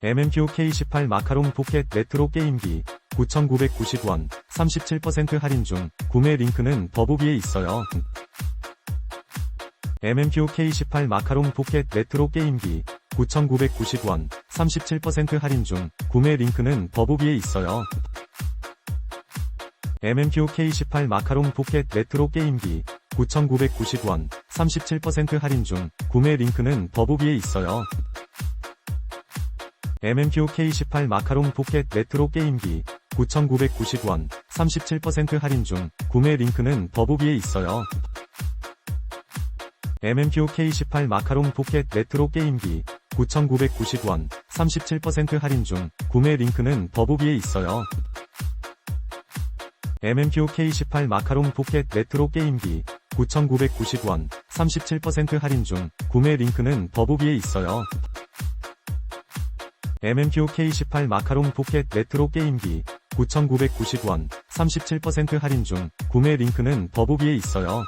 MMQ K18 마카롱 포켓 레트로 게임기 9,990원 37% 할인 중 구매 링크는 더보기에 있어요. MMQ K18 마카롱 포켓 레트로 게임기 9,990원 37% 할인 중 구매 링크는 더보기에 있어요. MMQ K18 마카롱 포켓 레트로 게임기 9,990원 37% 할인 중 구매 링크는 더보기에 있어요. MMQ K18 마카롱 포켓 레트로 게임기 9,990원 37% 할인 중 구매 링크는 더보기에 있어요. MMQ K18 마카롱 포켓 레트로 게임기 9,990원 37% 할인 중 구매 링크는 더보기에 있어요. MMQ K18 마카롱 포켓 레트로 게임기 9,990원 37% 할인 중 구매 링크는 더보기에 있어요. MMQ K18 마카롱 포켓 레트로 게임기 9,990원 37% 할인 중 구매 링크는 더보기에 있어요.